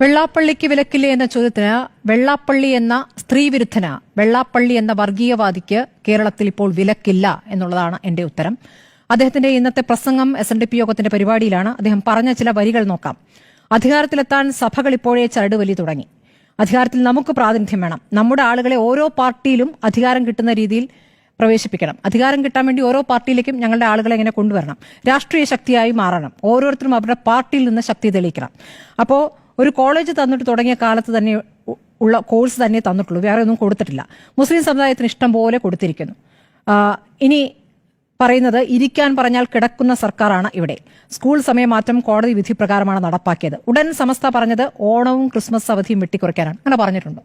വെള്ളാപ്പള്ളിക്ക് വിലക്കില്ലേ എന്ന ചോദ്യത്തിന് വെള്ളാപ്പള്ളി എന്ന സ്ത്രീവിരുദ്ധന വെള്ളാപ്പള്ളി എന്ന വർഗീയവാദിക്ക് കേരളത്തിൽ ഇപ്പോൾ വിലക്കില്ല എന്നുള്ളതാണ് എന്റെ ഉത്തരം. അദ്ദേഹത്തിന്റെ ഇന്നത്തെ പ്രസംഗം എസ് എൻ ഡി പി യോഗത്തിന്റെ പരിപാടിയിലാണ്. അദ്ദേഹം പറഞ്ഞ ചില വരികൾ നോക്കാം. അധികാരത്തിലെത്താൻ സഭകൾ ഇപ്പോഴേ ചരടുവലി തുടങ്ങി. അധികാരത്തിൽ നമുക്ക് പ്രാതിനിധ്യം വേണം. നമ്മുടെ ആളുകളെ ഓരോ പാർട്ടിയിലും അധികാരം കിട്ടുന്ന രീതിയിൽ പ്രവേശിപ്പിക്കണം. അധികാരം കിട്ടാൻ വേണ്ടി ഓരോ പാർട്ടിയിലേക്കും ഞങ്ങളുടെ ആളുകളെ എങ്ങനെ കൊണ്ടുവരണം. രാഷ്ട്രീയ ശക്തിയായി മാറണം. ഓരോരുത്തരും അവരുടെ പാർട്ടിയിൽ നിന്ന് ശക്തി തെളിയിക്കണം. അപ്പോൾ ഒരു കോളേജ് തന്നിട്ട് തുടങ്ങിയ കാലത്ത് തന്നെ ഉള്ള കോഴ്സ് തന്നെ തന്നിട്ടുള്ളൂ. വേറെ ഒന്നും കൊടുത്തിട്ടില്ല. മുസ്ലിം സമുദായത്തിന് ഇഷ്ടം പോലെ കൊടുത്തിരിക്കുന്നു. ഇനി പറയുന്നത് ഇരിക്കാൻ പറഞ്ഞാൽ കിടക്കുന്ന സർക്കാരാണ് ഇവിടെ. സ്കൂൾ സമയമാറ്റം കോടതി വിധി പ്രകാരമാണ് നടപ്പാക്കിയത്. ഉടൻ സമസ്ത പറഞ്ഞത് ഓണവും ക്രിസ്മസ് അവധിയും വെട്ടിക്കുറയ്ക്കാനാണ്. അങ്ങനെ പറഞ്ഞിട്ടുണ്ട്.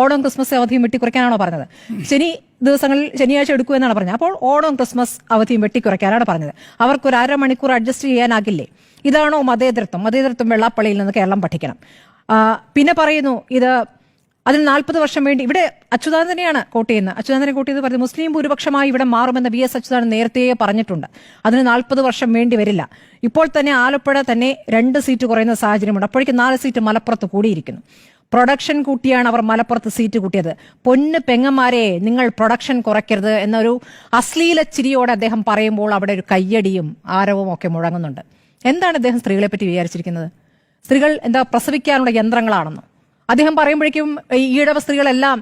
ഓണവും ക്രിസ്മസ് അവധിയും വെട്ടിക്കുറയ്ക്കാനാണോ പറഞ്ഞത്? ശനി ദിവസങ്ങളിൽ ശനിയാഴ്ച എടുക്കുമെന്നാണ് പറഞ്ഞത്. അപ്പോൾ ഓണവും ക്രിസ്മസ് അവധിയും വെട്ടിക്കുറയ്ക്കാനാണ് പറഞ്ഞത്. ഒരു അരമണിക്കൂർ അഡ്ജസ്റ്റ് ചെയ്യാനാകില്ലേ? ഇതാണോ മതേതരത്വം? മതേതരത്വം വെള്ളാപ്പള്ളിയിൽ നിന്ന് കേരളം പഠിക്കണം. പിന്നെ പറയുന്നു ഇത് അതിന് നാൽപ്പത് വർഷം വേണ്ടി ഇവിടെ അച്യുതാനന്ദനെയാണ് കോട്ട് ചെയ്യുന്നത്. അച്യുതാനന്ദനെ കോട്ട് ചെയ്ത് പറഞ്ഞത് മുസ്ലിം ഭൂരിപക്ഷമായി ഇവിടെ മാറുമെന്ന് വി. എസ്. അച്യുതാനന്ദൻ നേരത്തെ പറഞ്ഞിട്ടുണ്ട്. അതിന് നാൽപ്പത് വർഷം വേണ്ടി വരില്ല. ഇപ്പോൾ തന്നെ ആലപ്പുഴ തന്നെ രണ്ട് സീറ്റ് കുറയുന്ന സാഹചര്യമുണ്ട്. അപ്പോഴേക്കും നാല് സീറ്റ് മലപ്പുറത്ത് കൂടിയിരിക്കുന്നു. പ്രൊഡക്ഷൻ കൂട്ടിയാണ് അവർ മലപ്പുറത്ത് സീറ്റ് കൂട്ടിയത്. പൊന്ന് പെങ്ങന്മാരെ നിങ്ങൾ പ്രൊഡക്ഷൻ കുറയ്ക്കരുത് എന്നൊരു അശ്ലീല ചിരിയോടെ അദ്ദേഹം പറയുമ്പോൾ അവിടെ ഒരു കയ്യടിയും ആരവും ഒക്കെ മുഴങ്ങുന്നുണ്ട്. എന്താണ് അദ്ദേഹം സ്ത്രീകളെ പറ്റി വിചാരിച്ചിരിക്കുന്നത്? സ്ത്രീകൾ എന്താ പ്രസവിക്കാനുള്ള യന്ത്രങ്ങളാണെന്നോ. അദ്ദേഹം പറയുമ്പോഴേക്കും ഈ ഈഴവ സ്ത്രീകളെല്ലാം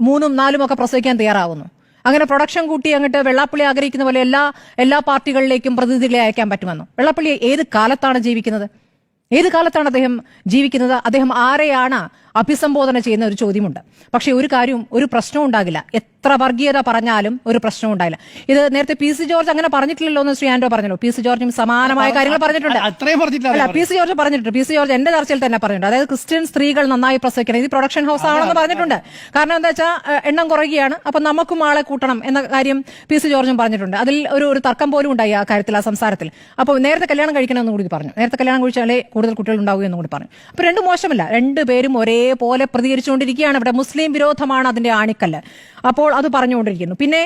മൂന്നും നാലും ഒക്കെ പ്രസവിക്കാൻ തയ്യാറാവുന്നു. അങ്ങനെ പ്രൊഡക്ഷൻ കൂട്ടി അങ്ങോട്ട് വെള്ളാപ്പള്ളി ആഗ്രഹിക്കുന്ന പോലെ എല്ലാ എല്ലാ പാർട്ടികളിലേക്കും പ്രതിനിധികളെ അയക്കാൻ പറ്റുമെന്നോ. വെള്ളാപ്പള്ളി ഏത് കാലത്താണ് ജീവിക്കുന്നത്? ഏത് കാലത്താണ് അദ്ദേഹം ജീവിക്കുന്നത്? അദ്ദേഹം ആരെയാണ് അഭിസംബോധന ചെയ്യുന്ന ഒരു ചോദ്യമുണ്ട്. പക്ഷേ ഒരു കാര്യവും ഒരു പ്രശ്നവും ഉണ്ടാകില്ല. എത്ര വർഗീയത പറഞ്ഞാലും ഒരു പ്രശ്നവും ഉണ്ടാകില്ല. ഇത് നേരത്തെ പി സി ജോർജ് അങ്ങനെ പറഞ്ഞിട്ടില്ലല്ലോ എന്ന് ശ്രീ ആൻഡോ പറഞ്ഞല്ലോ. പി സി ജോർജും സമാനമായ കാര്യങ്ങൾ പറഞ്ഞിട്ടുണ്ട്. അല്ല പി സി ജോർജ് പറഞ്ഞിട്ടുണ്ട്. പി സി ജോർജ് എന്റെ ചർച്ചയിൽ തന്നെ പറഞ്ഞിട്ടുണ്ട്. അതായത് ക്രിസ്ത്യൻ സ്ത്രീകൾ നന്നായി പ്രസവിക്കണം. ഇത് പ്രൊഡക്ഷൻ ഹൗസ് ആണെന്ന് പറഞ്ഞിട്ടുണ്ട്. കാരണം എന്താ വെച്ചാൽ എണ്ണം കുറയുകയാണ്. അപ്പൊ നമുക്കും ആളെ കൂട്ടണം എന്ന കാര്യം പി സി ജോർജും പറഞ്ഞിട്ടുണ്ട്. അതിൽ ഒരു ഒരു തർക്കം പോലും ഉണ്ടായി ആ കാര്യത്തിൽ ആ സംസാരത്തിൽ. അപ്പോൾ നേരത്തെ കല്യാണം കഴിക്കണമെന്ന് കൂടി പറഞ്ഞു. നേരത്തെ കല്യാണം കഴിച്ചാലേ കൂടുതൽ കുട്ടികൾ ഉണ്ടാവുകയെന്നും കൂടി പറഞ്ഞു. അപ്പൊ രണ്ടും മോശമല്ല. രണ്ടുപേരും ഒരേപോലെ പ്രതികരിച്ചുകൊണ്ടിരിക്കുകയാണ്. ഇവിടെ മുസ്ലിം വിരോധമാണ് അതിന്റെ ആണിക്കല്ല്. അപ്പോൾ അത് പറഞ്ഞുകൊണ്ടിരിക്കുന്നു. പിന്നെ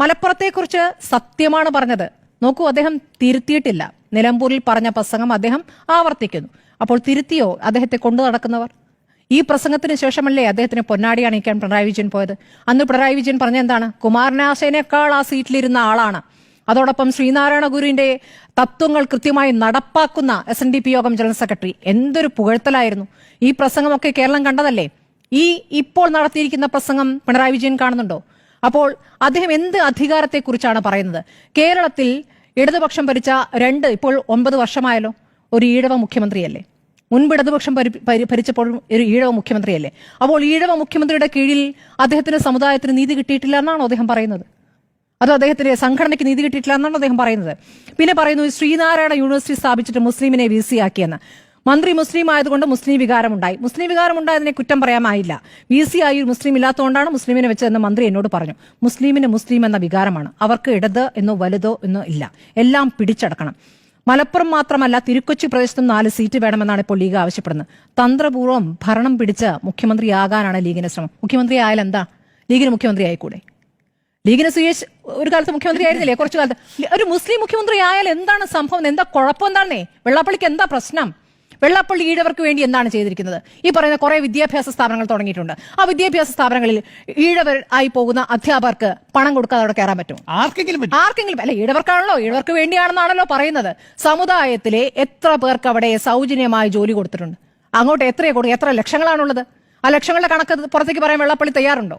മലപ്പുറത്തെക്കുറിച്ച് സത്യമാണ് പറഞ്ഞത്. നോക്കൂ അദ്ദേഹം തിരുത്തിയിട്ടില്ല. നിലമ്പൂരിൽ പറഞ്ഞ പ്രസംഗം അദ്ദേഹം ആവർത്തിക്കുന്നു. അപ്പോൾ തിരുത്തിയോ അദ്ദേഹത്തെ കൊണ്ടു നടക്കുന്നവർ? ഈ പ്രസംഗത്തിന് ശേഷമല്ലേ അദ്ദേഹത്തിന് പൊന്നാടി അണിയിക്കാൻ പിണറായി വിജയൻ പോയത്? അന്ന് പിണറായി വിജയൻ പറഞ്ഞ എന്താണ്? കുമാരനാശേനേക്കാൾ ആ സീറ്റിലിരുന്ന ആളാണ്. അതോടൊപ്പം ശ്രീനാരായണ ഗുരുവിന്റെ തത്വങ്ങൾ കൃത്യമായി നടപ്പാക്കുന്ന എസ് എൻ ഡി പി യോഗം ജനറൽ സെക്രട്ടറി എന്തൊരു പുകഴ്ത്തലായിരുന്നു. ഈ പ്രസംഗമൊക്കെ കേരളം കണ്ടതല്ലേ? ഈ ഇപ്പോൾ നടത്തിയിരിക്കുന്ന പ്രസംഗം പിണറായി വിജയൻ കാണുന്നുണ്ടോ? അപ്പോൾ അദ്ദേഹം എന്ത് അധികാരത്തെക്കുറിച്ചാണ് പറയുന്നത്? കേരളത്തിൽ ഇടതുപക്ഷം ഭരിച്ച രണ്ട് ഇപ്പോൾ ഒമ്പത് വർഷമായല്ലോ ഒരു ഈഴവ മുഖ്യമന്ത്രിയല്ലേ? മുൻപ് ഇടതുപക്ഷം ഭരി- ഭരി- ഭരിച്ചപ്പോൾ ഒരു ഈഴവ മുഖ്യമന്ത്രിയല്ലേ? അപ്പോൾ ഈഴവ മുഖ്യമന്ത്രിയുടെ കീഴിൽ അദ്ദേഹത്തിന് സമുദായത്തിന് നീതി കിട്ടിയിട്ടില്ല എന്നാണോ അദ്ദേഹം പറയുന്നത്? അതോ അദ്ദേഹത്തിന്റെ സംഘടനയ്ക്ക് നീതി കിട്ടിയിട്ടില്ല എന്നാണ് അദ്ദേഹം പറയുന്നത്. പിന്നെ പറയുന്നു ശ്രീനാരായണ യൂണിവേഴ്സിറ്റി സ്ഥാപിച്ചിട്ട് മുസ്ലിമിനെ വി സി ആക്കിയെന്ന്. മന്ത്രി മുസ്ലിം ആയതുകൊണ്ട് മുസ്ലിം വികാരം ഉണ്ടായി മുസ്ലിം വികാരം ഉണ്ടായതിനെ കുറ്റം പറയാമായില്ല. വി സി ആയി ഒരു മുസ്ലിം ഇല്ലാത്തതുകൊണ്ടാണ് മുസ്ലിമിനെ വെച്ചതെന്ന് മന്ത്രി എന്നോട് പറഞ്ഞു. മുസ്ലിമിന് മുസ്ലിം എന്ന വികാരമാണ്. അവർക്ക് ഇടത് എന്നോ വലുതോ എന്നോ ഇല്ല. എല്ലാം പിടിച്ചടക്കണം. മലപ്പുറം മാത്രമല്ല തിരുക്കൊച്ചി പ്രദേശത്തും നാല് സീറ്റ് വേണമെന്നാണ് ഇപ്പോൾ ലീഗ് ആവശ്യപ്പെടുന്നത്. തന്ത്രപൂർവം ഭരണം പിടിച്ച് മുഖ്യമന്ത്രിയാകാനാണ് ലീഗിന്റെ ശ്രമം. മുഖ്യമന്ത്രി എന്താ? ലീഗിന് മുഖ്യമന്ത്രി ആയിക്കൂടെ ലീഗിന് സുയേഷ് ഒരു കാലത്ത് മുഖ്യമന്ത്രി ആയിരുന്നില്ലേ? കുറച്ചു കാലത്ത്. ഒരു മുസ്ലിം മുഖ്യമന്ത്രി ആയാൽ എന്താണ് സംഭവം? എന്താ കുഴപ്പം എന്താണേ വെള്ളാപ്പള്ളിക്ക് എന്താ പ്രശ്നം? വെള്ളാപ്പള്ളി ഈഴവർക്ക് വേണ്ടി എന്താണ് ചെയ്തിരിക്കുന്നത്? ഈ പറയുന്ന കുറെ വിദ്യാഭ്യാസ സ്ഥാപനങ്ങൾ തുടങ്ങിയിട്ടുണ്ട്. ആ വിദ്യാഭ്യാസ സ്ഥാപനങ്ങളിൽ ഈഴവർ ആയി പോകുന്ന അധ്യാപകർക്ക് പണം കൊടുക്കാതെ അവിടെ കയറാൻ പറ്റും ആർക്കെങ്കിലും ആർക്കെങ്കിലും അല്ല ഈഴവർക്കാണല്ലോ. ഈഴവർക്ക് വേണ്ടിയാണെന്നാണല്ലോ പറയുന്നത്. സമുദായത്തിലെ എത്ര പേർക്ക് അവിടെ സൗജന്യമായി ജോലി കൊടുത്തിട്ടുണ്ട്? അങ്ങോട്ട് എത്രയെ കൊടുക്കും എത്ര ലക്ഷങ്ങളാണുള്ളത്? ആ ലക്ഷങ്ങളുടെ കണക്ക് പുറത്തേക്ക് പറയാൻ വെള്ളപ്പള്ളി തയ്യാറുണ്ടോ?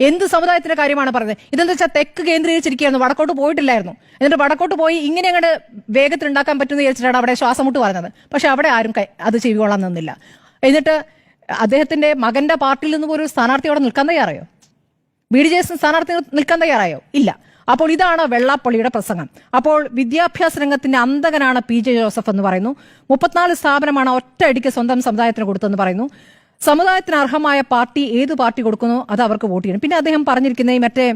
എന്ത് സമുദായത്തിന്റെ കാര്യമാണ് പറയുന്നത് ഇതെന്താ വെച്ചാൽ തെക്ക് കേന്ദ്രീകരിച്ചിരിക്കുകയായിരുന്നു. വടക്കോട്ട് പോയിട്ടില്ലായിരുന്നു. എന്നിട്ട് വടക്കോട്ട് പോയി ഇങ്ങനെ അങ്ങോട്ട് വേഗത്തിൽ ഉണ്ടാക്കാൻ പറ്റുമെന്ന് വിചാരിച്ചിട്ടാണ് അവിടെ ശ്വാസം മുട്ട് പറഞ്ഞത്. പക്ഷെ അവിടെ ആരും അത് ചെവികൊള്ളാൻ നിന്നില്ല. എന്നിട്ട് അദ്ദേഹത്തിന്റെ മകന്റെ പാർട്ടിയിൽ നിന്ന് പോലും സ്ഥാനാർത്ഥി അവിടെ നിൽക്കാൻ തയ്യാറായോ? ബി ഡി ജെ എസ് സ്ഥാനാർത്ഥി നിൽക്കാൻ തയ്യാറായോ? ഇല്ല. അപ്പോൾ ഇതാണ് വെള്ളാപ്പള്ളിയുടെ പ്രസംഗം. അപ്പോൾ വിദ്യാഭ്യാസ രംഗത്തിന്റെ അന്തകനാണ് പി ജെ ജോസഫ് എന്ന് പറയുന്നു. മുപ്പത്തിനാല് സ്ഥാപനമാണ് ഒറ്റയടിക്ക് സ്വന്തം സമുദായത്തിന് കൊടുത്തെന്ന് പറയുന്നു. സമുദായത്തിന് അർഹമായ പാർട്ടി ഏത് പാർട്ടി കൊടുക്കുന്നു അത് അവർക്ക് വോട്ട് ചെയ്യണം. പിന്നെ അദ്ദേഹം പറഞ്ഞിരിക്കുന്ന ഈ മറ്റേ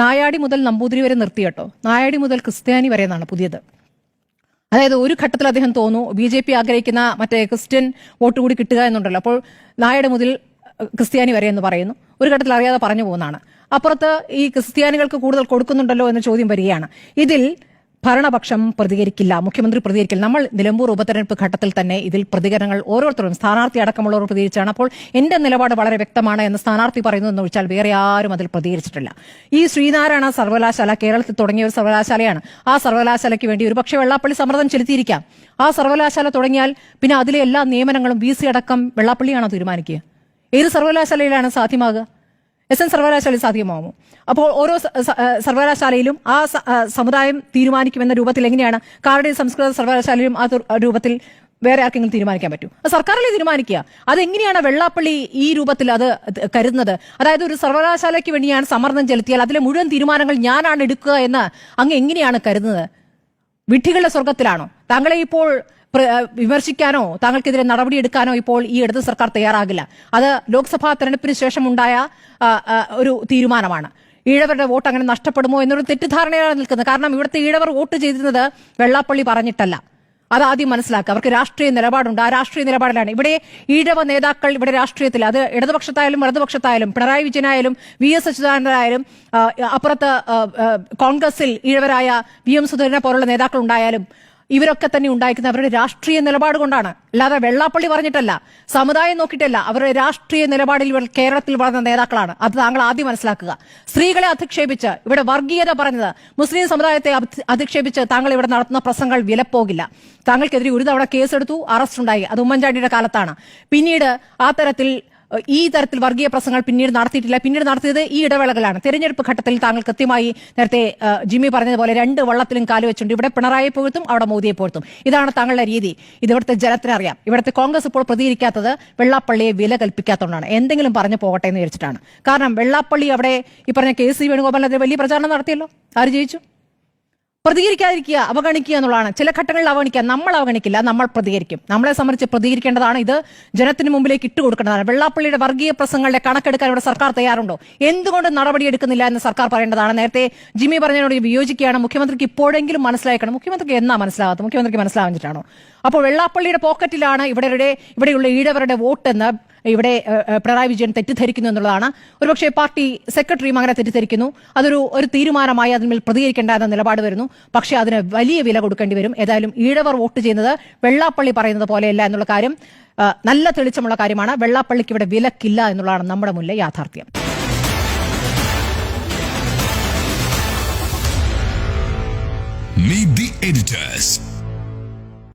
നായാടി മുതൽ നമ്പൂതിരി വരെ നിർത്തി കേട്ടോ. നായാടി മുതൽ ക്രിസ്ത്യാനി വരെ എന്നാണ് പുതിയത്. അതായത് ഒരു ഘട്ടത്തിൽ അദ്ദേഹം തോന്നുന്നു ബി ജെ പി ആഗ്രഹിക്കുന്ന മറ്റേ ക്രിസ്ത്യൻ വോട്ട് കൂടി കിട്ടുക എന്നുണ്ടല്ലോ. അപ്പോൾ നായയുടെ മുതൽ ക്രിസ്ത്യാനി വരെ എന്ന് പറയുന്നു. ഒരു ഘട്ടത്തിൽ അറിയാതെ പറഞ്ഞു പോകുന്നതാണ്. അപ്പുറത്ത് ഈ ക്രിസ്ത്യാനികൾക്ക് കൂടുതൽ കൊടുക്കുന്നുണ്ടല്ലോ എന്ന ചോദ്യം വരികയാണ്. ഇതിൽ ഭരണപക്ഷം പ്രതികരിക്കില്ല മുഖ്യമന്ത്രി പ്രതികരിക്കില്ല. നമ്മൾ നിലമ്പൂർ ഉപതെരഞ്ഞെടുപ്പ് ഘട്ടത്തിൽ തന്നെ ഇതിൽ പ്രതികരണങ്ങൾ ഓരോരുത്തരും സ്ഥാനാർത്ഥി അടക്കമുള്ളവർ പ്രതികരിച്ചാണ്. അപ്പോൾ എന്റെ നിലപാട് വളരെ വ്യക്തമാണ് എന്ന് സ്ഥാനാർത്ഥി പറയുന്നു എന്ന് വെച്ചാൽ വേറെ ആരും അതിൽ പ്രതികരിച്ചിട്ടില്ല. ഈ ശ്രീനാരായണ സർവകലാശാല കേരളത്തിൽ തുടങ്ങിയ ഒരു സർവകലാശാലയാണ്. ആ സർവകലാശാലയ്ക്ക് വേണ്ടി ഒരു ഒരുപക്ഷെ വെള്ളാപ്പള്ളി സമ്മർദ്ദം ചെലുത്തിയിരിക്കാം. ആ സർവകലാശാല തുടങ്ങിയാൽ പിന്നെ അതിലെ എല്ലാ നിയമനങ്ങളും വി സി അടക്കം വെള്ളാപ്പള്ളിയാണോ തീരുമാനിക്കുക? ഏത് സർവകലാശാലയിലാണ് സാധ്യമാകുക? എസ് എൻ സർവകലാശാലയിൽ സാധ്യമാകുമോ അപ്പോൾ ഓരോ സർവകലാശാലയിലും ആ സമുദായം തീരുമാനിക്കുമെന്ന രൂപത്തിൽ എങ്ങനെയാണ് കാരുടെ സംസ്കൃത സർവകലാശാലയിലും ആ രൂപത്തിൽ വേറെ ആർക്കെങ്കിലും തീരുമാനിക്കാൻ പറ്റും? സർക്കാരല്ലേ തീരുമാനിക്കുക? അതെങ്ങനെയാണ് വെള്ളാപ്പള്ളി ഈ രൂപത്തിൽ അത് കരുതുന്നത്? അതായത് ഒരു സർവകലാശാലയ്ക്ക് വേണ്ടിയാണ് സമ്മർദ്ദം ചെലുത്തിയാൽ അതിലെ മുഴുവൻ തീരുമാനങ്ങൾ ഞാനാണ് എടുക്കുക എന്ന് അങ്ങ് എങ്ങനെയാണ് കരുതുന്നത്? വിഡ്ഢികളുടെ സ്വർഗത്തിലാണോ താങ്കളെ ഇപ്പോൾ വിമർശിക്കാനോ താങ്കൾക്കെതിരെ നടപടിയെടുക്കാനോ ഇപ്പോൾ ഈ ഇടത് സർക്കാർ തയ്യാറാകില്ല. അത് ലോക്സഭാ തെരഞ്ഞെടുപ്പിന് ശേഷമുണ്ടായ ഒരു തീരുമാനമാണ്. ഈഴവരുടെ വോട്ട് അങ്ങനെ നഷ്ടപ്പെടുമോ എന്നൊരു തെറ്റിദ്ധാരണയാണ് നിൽക്കുന്നത്. കാരണം ഇവിടുത്തെ ഈഴവർ വോട്ട് ചെയ്തിരുന്നത് വെള്ളാപ്പള്ളി പറഞ്ഞിട്ടല്ല. അത് ആദ്യം മനസ്സിലാക്കുക. അവർക്ക് രാഷ്ട്രീയ നിലപാടുണ്ട്. ആ രാഷ്ട്രീയ നിലപാടിലാണ്. ഇവിടെ ഈഴവ നേതാക്കൾ ഇവിടെ രാഷ്ട്രീയത്തിൽ അത് ഇടതുപക്ഷത്തായാലും വലതുപക്ഷത്തായാലും പിണറായി വിജയനായാലും വി എസ് അച്യുതാനന്ദനായാലും അപ്പുറത്ത് കോൺഗ്രസിൽ ഈഴവരായ വി എം സുധീരനെ പോലുള്ള നേതാക്കൾ ഉണ്ടായാലും ഇവരൊക്കെ തന്നെ ഉണ്ടായിരിക്കുന്ന അവരുടെ രാഷ്ട്രീയ നിലപാട് കൊണ്ടാണ്. അല്ലാതെ വെള്ളാപ്പള്ളി പറഞ്ഞിട്ടല്ല. സമുദായം നോക്കിയിട്ടല്ല. അവരുടെ രാഷ്ട്രീയ നിലപാടിൽ കേരളത്തിൽ വളർന്ന നേതാക്കളാണ്. അത് താങ്കൾ ആദ്യം മനസ്സിലാക്കുക. സ്ത്രീകളെ അധിക്ഷേപിച്ച് ഇവിടെ വർഗീയത പറഞ്ഞത് മുസ്ലിം സമുദായത്തെ അധി- അധിക്ഷേപിച്ച് താങ്കൾ ഇവിടെ നടത്തുന്ന പ്രസംഗങ്ങൾ വിലപ്പോകില്ല. താങ്കൾക്കെതിരെ ഒരു തവണ കേസെടുത്തു അറസ്റ്റ് ഉണ്ടായി അത് ഉമ്മൻചാണ്ടിയുടെ കാലത്താണ്. പിന്നീട് ആ തരത്തിൽ ഈ തരത്തിൽ വർഗീയ പ്രസംഗങ്ങൾ പിന്നീട് നടത്തിയിട്ടില്ല. പിന്നീട് നടത്തിയത് ഈ ഇടവേളകളാണ്. തെരഞ്ഞെടുപ്പ് ഘട്ടത്തിൽ താങ്കൾ കൃത്യമായി നേരത്തെ ജിമ്മി പറഞ്ഞതുപോലെ രണ്ട് വള്ളത്തിലും കാൽ വെച്ചുണ്ട് ഇവിടെ പിണറായി പോഴത്തും അവിടെ മോദിയെ പോഴത്തും ഇതാണ് താങ്കളുടെ രീതി. ഇത് ഇവിടുത്തെ ജനത്തിനറിയാം ഇവിടുത്തെ കോൺഗ്രസ് ഇപ്പോൾ പ്രതികരിക്കാത്തത് വെള്ളാപ്പള്ളിയെ വില കൽപ്പിക്കാത്തതുകൊണ്ടാണ്. എന്തെങ്കിലും പറഞ്ഞു പോകട്ടെ എന്ന് വിചാരിച്ചിട്ടാണ്. കാരണം വെള്ളാപ്പള്ളി അവിടെ ഈ പറഞ്ഞ കെ സി വേണുഗോപാലിനെതിരെ വലിയ പ്രചാരണം നടത്തിയല്ലോ. ആര് ജയിച്ചു? പ്രതികരിക്കാതിരിക്കുക അവഗണിക്കുക എന്നുള്ളതാണ്. ചില ഘട്ടങ്ങളിൽ അവഗണിക്കുക. നമ്മൾ അവഗണിക്കില്ല നമ്മൾ പ്രതികരിക്കും. നമ്മളെ സംബന്ധിച്ച് പ്രതികരിക്കേണ്ടതാണ് ഇത്. ജനത്തിന് മുമ്പിലേക്ക് ഇട്ടുകൊടുക്കേണ്ടതാണ് വെള്ളാപ്പള്ളിയുടെ വർഗീയ പ്രസംഗങ്ങളുടെ കണക്കെടുക്കാൻ ഇവിടെ സർക്കാർ തയ്യാറുണ്ടോ? എന്തുകൊണ്ട് നടപടിയെടുക്കുന്നില്ല എന്ന് സർക്കാർ പറയേണ്ടതാണ്. നേരത്തെ ജിമ്മി പറഞ്ഞതിനോട് വിയോജിക്കുകയാണ്. മുഖ്യമന്ത്രിക്ക് ഇപ്പോഴെങ്കിലും മനസ്സിലാക്കണം മുഖ്യമന്ത്രിക്ക് എന്നാ മനസ്സിലാകാത്ത മുഖ്യമന്ത്രിക്ക് മനസ്സിലാവിച്ചിട്ടാണോ അപ്പോൾ വെള്ളാപ്പള്ളിയുടെ പോക്കറ്റിലാണ് ഇവിടെ ഇവിടെയുള്ള ഈഴവരുടെ വോട്ടെന്ന് ഇവിടെ പിണറായി വിജയൻ തെറ്റിദ്ധരിക്കുന്നു എന്നുള്ളതാണ്. ഒരുപക്ഷെ പാർട്ടി സെക്രട്ടറിയും അങ്ങനെ തെറ്റിദ്ധരിക്കുന്നു. അതൊരു ഒരു തീരുമാനമായി അതിന്മേൽ പ്രതികരിക്കേണ്ട നിലപാട് വരുന്നു. പക്ഷേ അതിന് വലിയ വില കൊടുക്കേണ്ടി വരും. ഏതായാലും ഈഴവർ വോട്ട് ചെയ്യുന്നത് വെള്ളാപ്പള്ളി പറയുന്നത് പോലെയല്ല എന്നുള്ള കാര്യം നല്ല തെളിച്ചമുള്ള കാര്യമാണ്. വെള്ളാപ്പള്ളിക്ക് ഇവിടെ വിലക്കില്ല എന്നുള്ളതാണ് നമ്മുടെ മുന്നിലെ യാഥാർത്ഥ്യം. Meet the editors.